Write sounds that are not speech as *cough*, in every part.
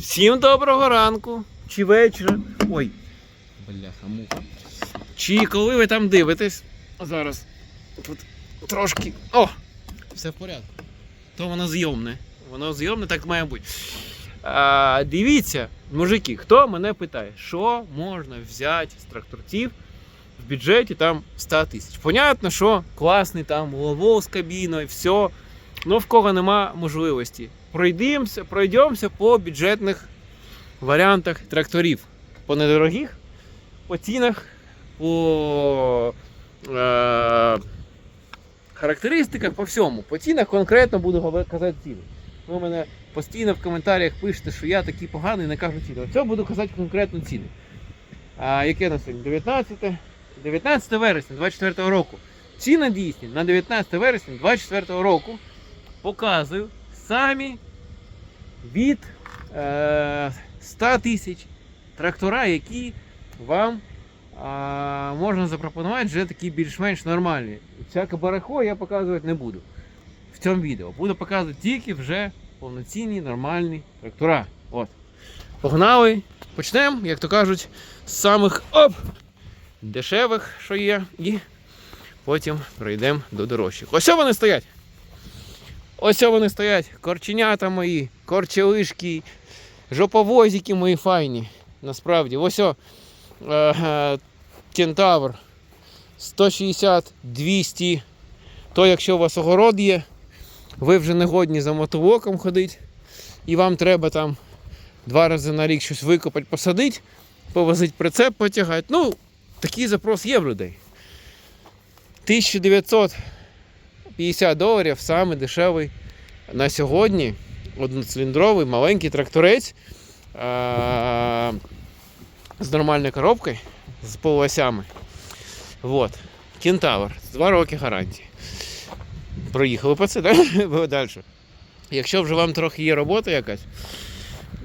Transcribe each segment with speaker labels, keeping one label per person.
Speaker 1: Всім доброго ранку чи вечора. Ой, бляха муха. Чи коли ви там дивитесь? Зараз тут трошки. О! Все в порядку. То воно зйомне. Воно зйомне, так має бути. А, дивіться, мужики, хто мене питає, що можна взяти з тракторців в бюджеті там 100 тисяч. Понятно, що класний там ловол з кабіною, все. Ну в кого нема можливості. Пройдемося, пройдемося по бюджетних варіантах тракторів. По недорогих, по цінах, по е, характеристиках, по всьому. По цінах конкретно буду казати ціни. Ви мене постійно в коментарях пишете, що я такий поганий, не кажу ціни. Оце буду казати конкретно ціни. А, яке на сьогодні? 19, 19 вересня 24 року. Ціни дійсні на 19 вересня 24 року показую самі від е, 100 тисяч трактора, які вам а, можна запропонувати вже такі більш-менш нормальні. Всяке барахо я показувати не буду в цьому відео. Буду показувати тільки вже повноцінні нормальні трактора. От. Погнали. Почнемо, як то кажуть, з самих оп, дешевих, що є, і потім пройдемо до дорожчих. Ось вони стоять. Ось вони стоять. Корченята мої, корчелишки, жоповозики мої файні. Насправді, ось о, е, е, кентавр 160-200. То якщо у вас огород є, ви вже не годні за мотовоком ходити, і вам треба там два рази на рік щось викопати, посадити, повозити прицеп, потягати. Ну, такий запрос є в людей. 1950 доларів саме дешевий на сьогодні одноциліндровий маленький тракторець а, з нормальною коробкою, з полуосями. Вот. Кентавр. Два роки гарантії. Проїхали по це, да? *laughs* далі. Якщо вже вам трохи є робота якась,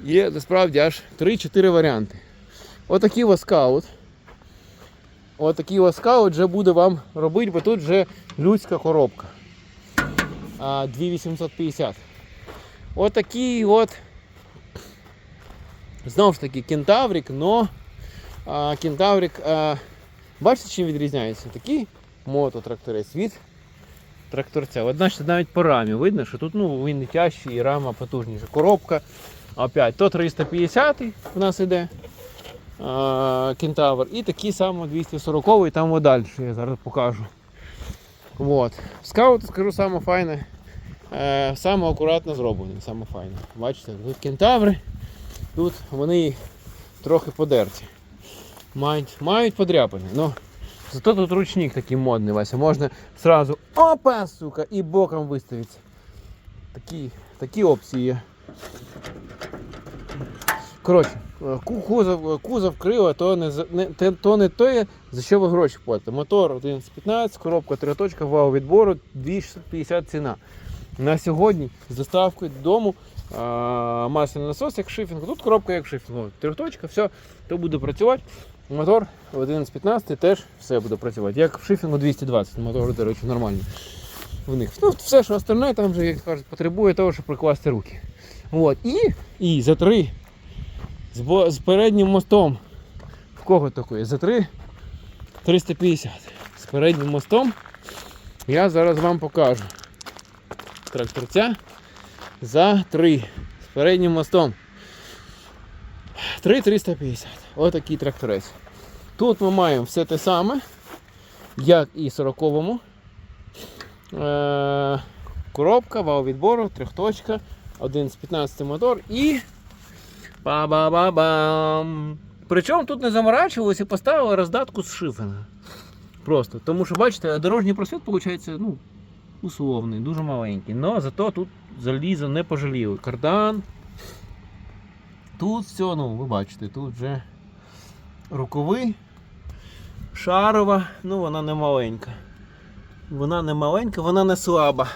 Speaker 1: є насправді аж 3-4 варіанти. Отакий ось скаут. Отакий ось скаут вже буде вам робити, бо тут вже людська коробка. А, 2850. Отакий от. Знову ж таки, кентаврик, но а, кентаврик. А, бачите, чим відрізняється? Такий мототракторець від тракторця. От значить, навіть по рамі видно, що тут ну, він не тяжчий і рама потужніша. Коробка. Опять, то 350 у нас іде кентавр. І такий само 240 там подалі, я зараз покажу. Вот. Скаут, скажу, саме файне, е, саме акуратно зроблений, саме файне. Бачите, тут кентаври, тут вони трохи подерті. Мають, мають подряпини. Ну, зато тут ручник такий модний, Вася. Можна сразу опа, сука, і боком виставитися. Такі, такі опції є. Коротше, кузов, кузов крила, то не, не, то не те, за що ви гроші платите. Мотор 1115, коробка 3 точка, вал відбору 250 ціна. На сьогодні з доставкою додому а, масляний насос як шифінг. Тут коробка як шифінг. От, Три точка, все, то буде працювати. Мотор 1115 теж все буде працювати. Як в шифінгу 220, мотор, до речі, нормальний. В них. Ну, все, що остальне, там вже, як кажуть, потребує того, щоб прикласти руки. От. І, і за три з, бо- з переднім мостом. В кого такої? За 3 350. З переднім мостом я зараз вам покажу. Тракторця за 3. З переднім мостом. 3 350. Отакий тракторець. Тут ми маємо все те саме, як і 40-му. Е- коробка, вал відбору, трьохточка, один з 15 мотор і Ба-ба-ба-бам. Причому тут не заморачувалися і поставили роздатку з шифена. Просто. Тому що, бачите, дорожній просвіт виходить ну, условний, дуже маленький. Но зато тут залізо не пожаліли. Кардан. Тут все, ну, ви бачите, тут вже рукави, шарова, ну вона не маленька. Вона не маленька, вона не слаба.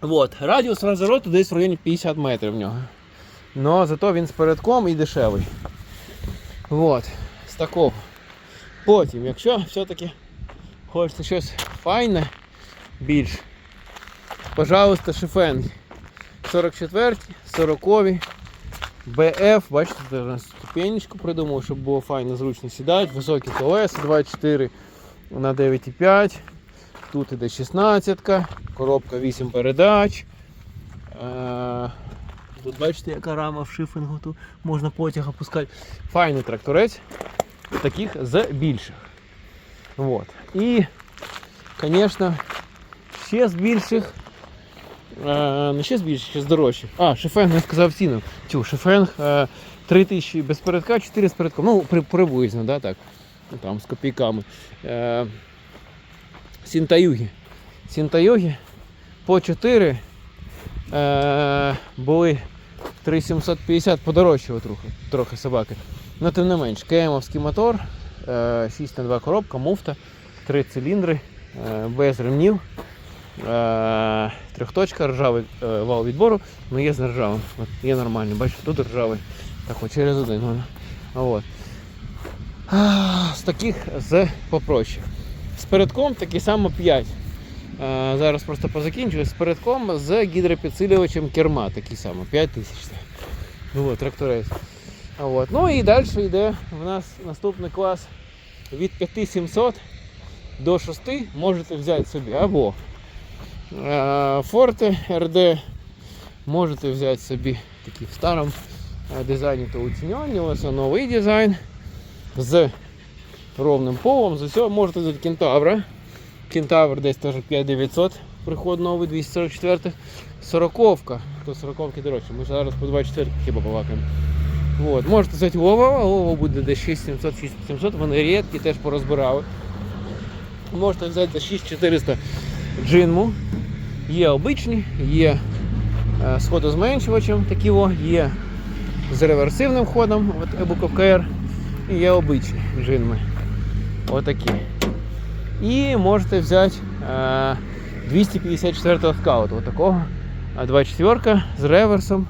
Speaker 1: Вот. Радіус розвороту десь в районі 50 метрів в нього. Но зато він з передком і дешевий. Вот. З такого. Потім, якщо все-таки хочеться щось файне, більш, пожалуйста, шифен. 44, 40, BF, бачите, на ступенечку придумав, щоб було файно зручно сідати. Високі колеса 24 на 9,5. Тут іде 16, коробка 8 передач. Е, Тут бачите, яка рама в шифінгу, тут можна потяг опускати. Файний тракторець, таких з більших. Вот. І, звісно, ще з більших. Е, не ще з більших, ще з дорожчих. А, шифенг не сказав ціну. Тю, шифенг е, 3 тисячі без передка, 4 з передком. Ну, при, приблизно, да, так. Ну, Там з копійками. Е, Сінтаюгі. Сінтаюгі по 4 е, були 3750 подорожчали трохи, трохи собаки. Ну, тим не менш, КМовський мотор, е, 6 на 2 коробка, муфта, 3 циліндри, е, без ремнів. Е, трьохточка, ржавий е, вал відбору, ну є з нержавим. От, є нормальний, бачите, тут ржавий. Так от через один. воно. От. З таких з попроще. З передком такі само 5. Зараз просто позакінчую. З передком з гідропідсилювачем керма такий само, 5 тисяч. Ну от, тракторець. А От. Ну і далі йде в нас наступний клас від 5700 до 6 можете взяти собі або е, Forte RD можете взяти собі такий в старому дизайні то оцінювання. Новий дизайн з ровним полом. З усього можете взяти кентавра. Кентавр десь теж 5900, приход новий 244. Сороковка. То сороковки дорожче. Ми зараз по 24 хіба балакаємо. Вот. Можете взяти Вова, Вова буде десь 6700, 6700, вони рідкі, теж порозбирали. Можете взяти за 6400 джинму. Є обичні, є е, з ходозменшувачем, такі о, є з реверсивним ходом, от Ебук і є обичні джинми. Отакі. І можете взяти е, 254 скаут, отакого. А 24 з реверсом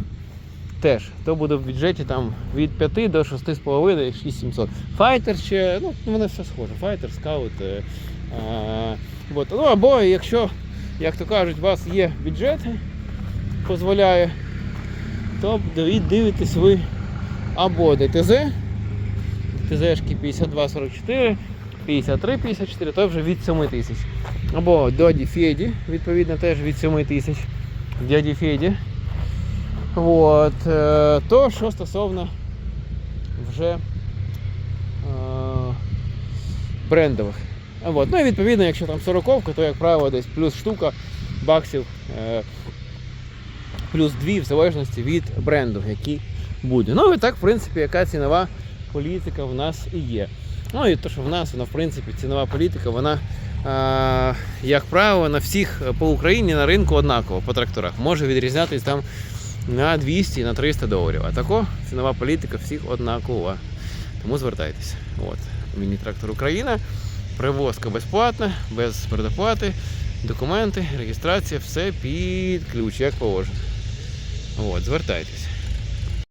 Speaker 1: теж. То буде в бюджеті там від 5 до 6,5 6700. Файтер ще, ну вони все схоже. Файтер, скаут. Е, е, от. Ну або якщо, як то кажуть, у вас є бюджет, дозволяє, то дивитесь ви або ДТЗ, ДТЗшки 5244, 53-54, то вже від 7 тисяч. Або Дяді Феді, відповідно, теж від 7 тисяч. Дяді Феді. От, е, то що стосовно вже е, брендових. От. Ну і відповідно, якщо там 40, то як правило десь плюс штука баксів, е, плюс 2 в залежності від бренду, який буде. Ну і так, в принципі, яка цінова політика в нас і є. Ну і то, що в нас, вона, в принципі, цінова політика, вона, е, як правило, на всіх по Україні на ринку однаково по тракторах. Може відрізнятись там на 200, на 300 доларів. А тако цінова політика всіх однакова. Тому звертайтеся. От. Міні-трактор Україна. Привозка безплатна, без предоплати, документи, реєстрація, все під ключ, як положено. От, звертайтеся.